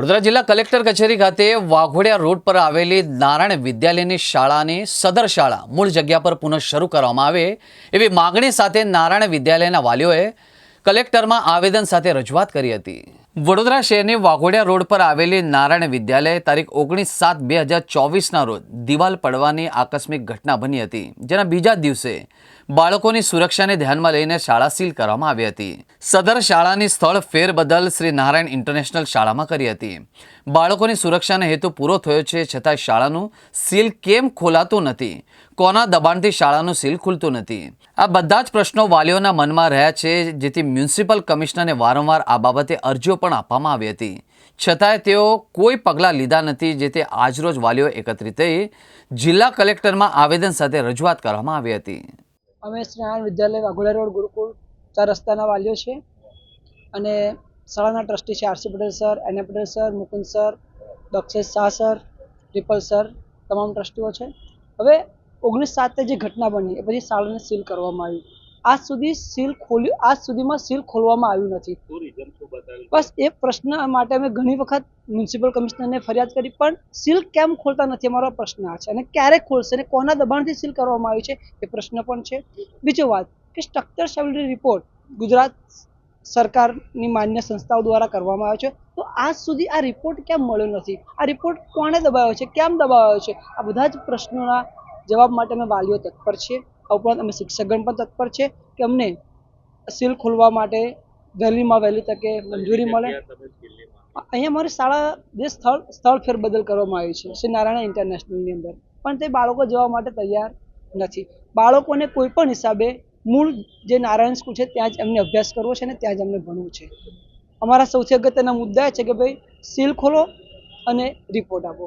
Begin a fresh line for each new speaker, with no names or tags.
વડોદરા જિલ્લા કલેક્ટર કચેરી ખાતે વાઘોડિયા રોડ પર આવેલી નારાયણ વિદ્યાલયની શાળાની સદર શાળા મૂળ જગ્યા પર પુનઃ શરૂ કરવામાં આવે એવી માગણી સાથે નારાયણ વિદ્યાલયના વાલીઓએ કલેક્ટરમાં આવેદન સાથે રજૂઆત કરી હતી. વડોદરા શહેરની વાઘોડિયા રોડ પર આવેલી નારાયણ વિદ્યાલય તારીખ ઓગણીસ સાત બે હજાર ચોવીસના રોજ દિવાલ પડવાની આકસ્મિક ઘટના બની હતી, જેના બીજા દિવસે બાળકોની સુરક્ષાને ધ્યાનમાં લઈને શાળા સીલ કરવામાં આવી હતી. સદર શાળાની સ્થળ ફેરબદલ શ્રી નારાયણ ઇન્ટરનેશનલ શાળામાં કરી હતી. બાળકોની સુરક્ષાનો હેતુ પૂરો થયો છે છતાં શાળાનું સીલ કેમ ખોલાતું નથી? કોના દબાણથી શાળાનું સીલ ખુલતું નથી? આ બધા જ પ્રશ્નો વાલીઓના મનમાં રહ્યા છે, જેથી મ્યુનિસિપલ કમિશનરને વારંવાર આ બાબતે અરજીઓ પણ આપવામાં આવી હતી. છતાંય તેઓ કોઈ પગલાં લીધા નથી જેથી આજરોજ વાલીઓ એકત્રિત થઈ જિલ્લા કલેક્ટરમાં આવેદન સાથે રજૂઆત કરવામાં આવી હતી.
અમે સ્નાન વિદ્યાલય વાઘોડા રોડ ગુરુકુળ ચાર રસ્તાના વાલીઓ છે. અને શાળાના ટ્રસ્ટી છે R C Patel sir N A Patel sir Mukund sir Dakshesh Shah sir triple sir તમામ ટ્રસ્ટીઓ છે. હવે ઓગણીસ સાતે જે ઘટના બની એ પછી શાળાને સીલ કરવામાં આવી. આજ સુધી સીલ ખોલ્યું આજ સુધીમાં સીલ ખોલવામાં આવ્યું નથી. બસ એ પ્રશ્ન માટે અમે ઘણી વખત મ્યુનિસિપલ કમિશનરને ફરિયાદ કરી પણ સીલ કેમ ખોલતા નથી અમારો પ્રશ્ન આ છે. અને ક્યારે ખોલશે અને કોના દબાણથી સીલ કરવામાં આવી છે એ પ્રશ્ન પણ છે. બીજો વાત કે સ્ટ્રક્ચર સ્ટેબિલિટી રિપોર્ટ ગુજરાત સરકારની માન્ય સંસ્થાઓ દ્વારા કરવામાં આવ્યો છે. તો આજ સુધી આ રિપોર્ટ કેમ મળ્યો નથી? આ રિપોર્ટ કોણે દબાવ્યો છે? કેમ દબાવ્યો છે? આ બધા જ પ્રશ્નોના જવાબ માટે અમે વાલીઓ તત્પર છીએ. આ ઉપરાંત અમે શિક્ષકગણ પણ તત્પર છે કે અમને સીલ ખોલવા માટે વહેલીમાં વહેલી તકે મંજૂરી મળે. અહીંયા અમારી શાળા જે સ્થળ સ્થળ ફેરબદલ કરવામાં આવી છે, શ્રી નારાયણ ઇન્ટરનેશનલની અંદર. પણ તે બાળકો જવા માટે તૈયાર નથી. બાળકોને કોઈ પણ હિસાબે મૂળ જે નારાયણ સ્કૂલ છે, ત્યાં જ એમને અભ્યાસ કરવો છે અને ત્યાં જ એમને ભણવું છે. અમારા સૌથી અગત્યના મુદ્દા એ છે કે ભાઈ સીલ ખોલો અને રિપોર્ટ આપો.